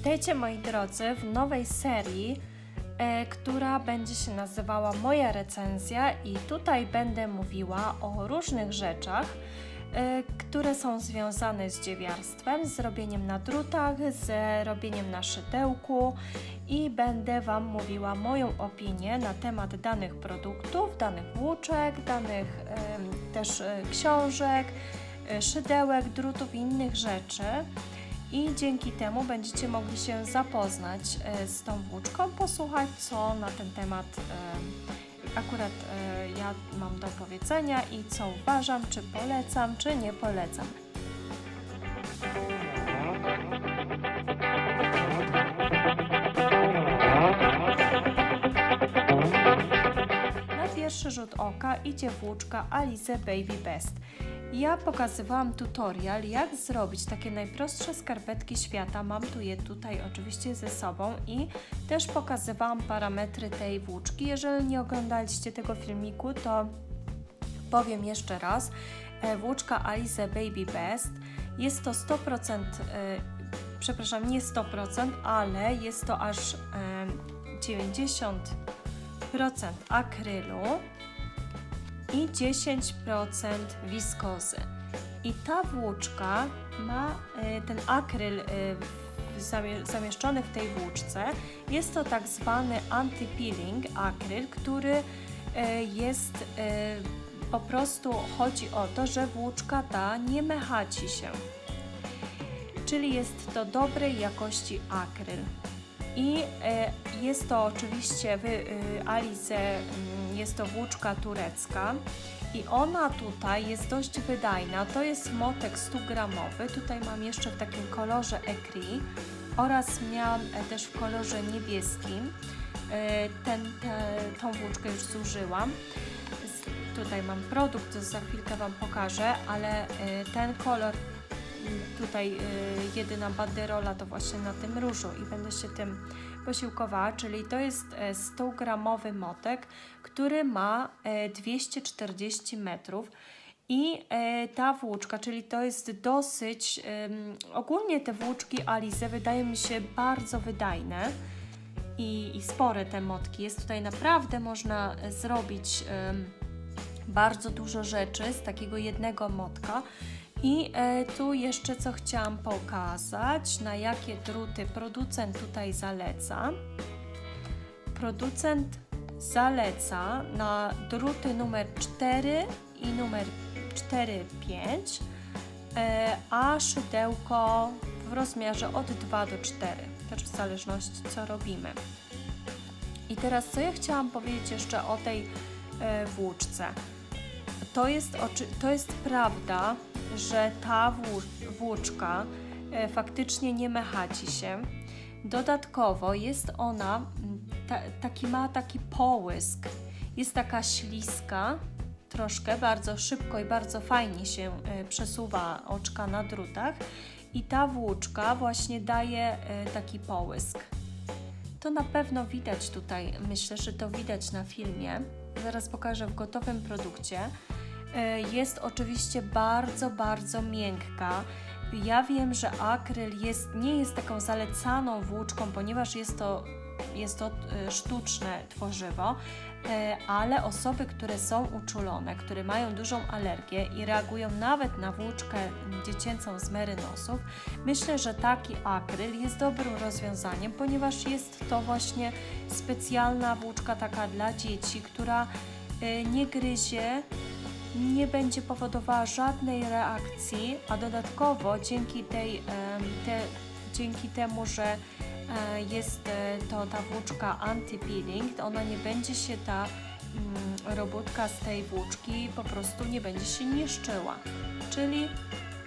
Witajcie moi drodzy w nowej serii, e, która będzie się nazywała Moja recenzja i tutaj będę mówiła o różnych rzeczach, e, które są związane z dziewiarstwem, z robieniem na drutach, z robieniem na szydełku i będę Wam mówiła moją opinię na temat danych produktów, danych włóczek, danych em, też e, książek, e, szydełek, drutów i innych rzeczy i dzięki temu będziecie mogli się zapoznać e, z tą włóczką, posłuchać co na ten temat e, akurat e, ja mam do powiedzenia i co uważam, czy polecam, czy nie polecam. Na pierwszy rzut oka idzie włóczka Alice Baby Best. Ja pokazywałam tutorial, jak zrobić takie najprostsze skarpetki świata. Mam tu je tutaj oczywiście ze sobą i też pokazywałam parametry tej włóczki. Jeżeli nie oglądaliście tego filmiku, to powiem jeszcze raz. E, Włóczka Alice Baby Best jest to 100%, e, przepraszam, nie 100%, ale jest to aż e, 90% akrylu i 10% wiskozy. I ta włóczka ma e, ten akryl w- zamie- zamieszczony w tej włóczce. Jest to tak zwany anti-peeling akryl, który e, jest po prostu chodzi o to, że włóczka ta nie mechaci się. Czyli jest to dobrej jakości akryl. I jest to oczywiście y, Alice, mm, jest to włóczka turecka i ona tutaj jest dość wydajna. To jest motek 100 gramowy. Tutaj mam jeszcze w takim kolorze ecri oraz miałam e, też w kolorze niebieskim. E, ten, te, tą włóczkę już zużyłam. Tutaj mam produkt, za chwilkę Wam pokażę, ale e, ten kolor tutaj y, jedyna banderola to właśnie na tym różu i będę się tym posiłkowała, czyli to jest e, 100 gramowy motek, który ma e, 240 metrów i e, ta włóczka, czyli to jest dosyć, ogólnie te włóczki Alize wydają mi się bardzo wydajne i, i spore te motki. Jest tutaj naprawdę można e, zrobić bardzo dużo rzeczy z takiego jednego motka. I e, tu jeszcze co chciałam pokazać, na jakie druty producent tutaj zaleca. Producent zaleca na druty numer 4 i numer 4-5, e, a szydełko w rozmiarze od 2 do 4, też w zależności co robimy. I teraz co ja chciałam powiedzieć jeszcze o tej e, włóczce. To jest, to jest prawda, że ta włó- włóczka e, faktycznie nie mechaci się. Dodatkowo jest ona, ta, taki ma taki połysk, jest taka śliska, troszkę, bardzo szybko i bardzo fajnie się e, przesuwa oczka na drutach i ta włóczka właśnie daje e, taki połysk. To na pewno widać tutaj, myślę, że to widać na filmie. Zaraz pokażę w gotowym produkcie. E, Jest oczywiście bardzo, bardzo miękka. Ja wiem, że akryl jest, nie jest taką zalecaną włóczką, ponieważ jest to, jest to e, sztuczne tworzywo, e, ale osoby, które są uczulone, które mają dużą alergię i reagują nawet na włóczkę dziecięcą z merynosów, myślę, że taki akryl jest dobrym rozwiązaniem, ponieważ jest to właśnie specjalna włóczka taka dla dzieci, która nie gryzie, nie będzie powodowała żadnej reakcji, a dodatkowo dzięki, tej, te, dzięki temu, że e, jest e, to ta włóczka anti-peeling, ona nie będzie się ta mm, robótka z tej włóczki po prostu nie będzie się niszczyła. Czyli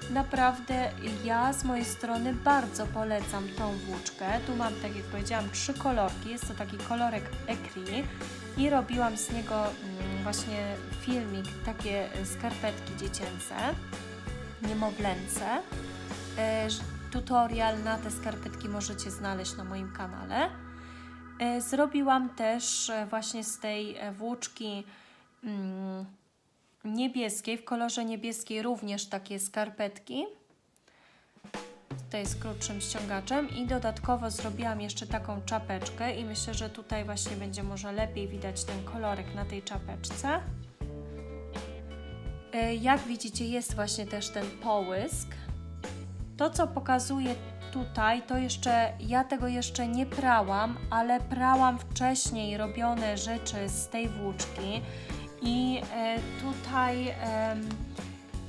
naprawdę ja z mojej strony bardzo polecam tą włóczkę. Tu mam, tak jak powiedziałam, trzy kolorki. Jest to taki kolorek ecri i robiłam z niego mm, właśnie filmik, takie e, skarpetki dziecięce, niemowlęce. E, Tutorial na te skarpetki możecie znaleźć na moim kanale. E, Zrobiłam też właśnie z tej włóczki mm, niebieskiej, w kolorze niebieskiej również takie skarpetki. Tutaj z krótszym ściągaczem i dodatkowo zrobiłam jeszcze taką czapeczkę i myślę, że tutaj właśnie będzie może lepiej widać ten kolorek na tej czapeczce. E, Jak widzicie jest właśnie też ten połysk. To co pokazuję tutaj, to jeszcze ja tego jeszcze nie prałam, ale prałam wcześniej robione rzeczy z tej włóczki i e, tutaj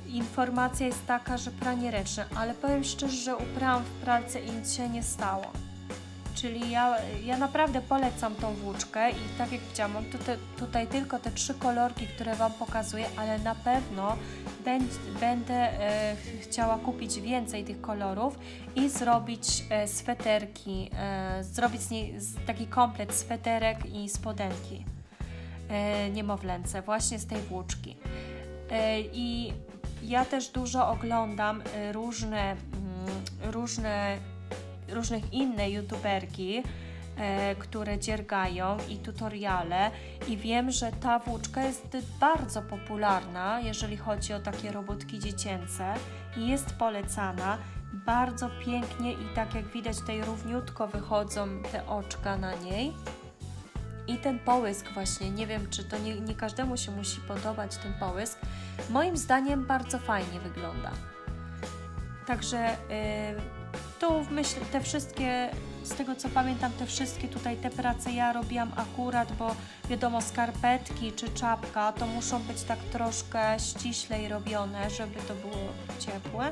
informacja jest taka, że pranie ręczne, ale powiem szczerze, że uprałam w pralce i nic się nie stało. Czyli ja, ja naprawdę polecam tą włóczkę i tak jak widziałam, mam tutaj, tutaj tylko te trzy kolorki, które Wam pokazuję, ale na pewno będ, będę e, ch- chciała kupić więcej tych kolorów i zrobić e, sweterki, e, zrobić z niej taki komplet sweterek i spodenki e, niemowlęce właśnie z tej włóczki. E, I ja też dużo oglądam e, różne, mm, różne, różnych inne youtuberki, e, które dziergają i tutoriale i wiem, że ta włóczka jest bardzo popularna, jeżeli chodzi o takie robótki dziecięce i jest polecana. Bardzo pięknie i tak jak widać tutaj równiutko wychodzą te oczka na niej. I ten połysk właśnie, nie wiem czy to nie, nie każdemu się musi podobać ten połysk, moim zdaniem bardzo fajnie wygląda. Także y, tu myślę, te wszystkie, z tego co pamiętam, te wszystkie tutaj te prace ja robiłam akurat, bo wiadomo skarpetki czy czapka to muszą być tak troszkę ściślej robione, żeby to było ciepłe.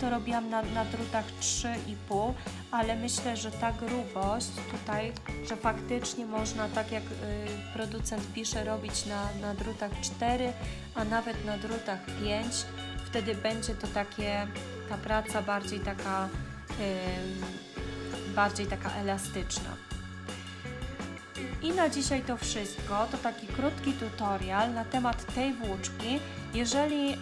To robiłam na, na drutach 3,5, ale myślę, że ta grubość tutaj, że faktycznie można, tak jak y, producent pisze, robić na, na drutach 4, a nawet na drutach 5. Wtedy będzie to takie, ta praca bardziej taka, bardziej taka elastyczna. I na dzisiaj to wszystko. To taki krótki tutorial na temat tej włóczki. Jeżeli e,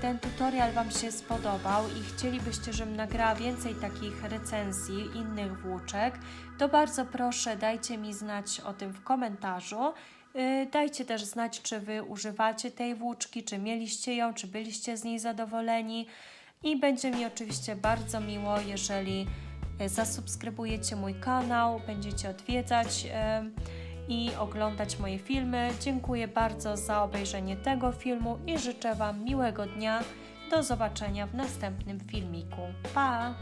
ten tutorial Wam się spodobał i chcielibyście, żebym nagrała więcej takich recenzji innych włóczek, to bardzo proszę dajcie mi znać o tym w komentarzu. Y, Dajcie też znać, czy Wy używacie tej włóczki, czy mieliście ją, czy byliście z niej zadowoleni. I będzie mi oczywiście bardzo miło, jeżeli zasubskrybujecie mój kanał, będziecie odwiedzać e, i oglądać moje filmy. Dziękuję bardzo za obejrzenie tego filmu i życzę Wam miłego dnia. Do zobaczenia w następnym filmiku. Pa!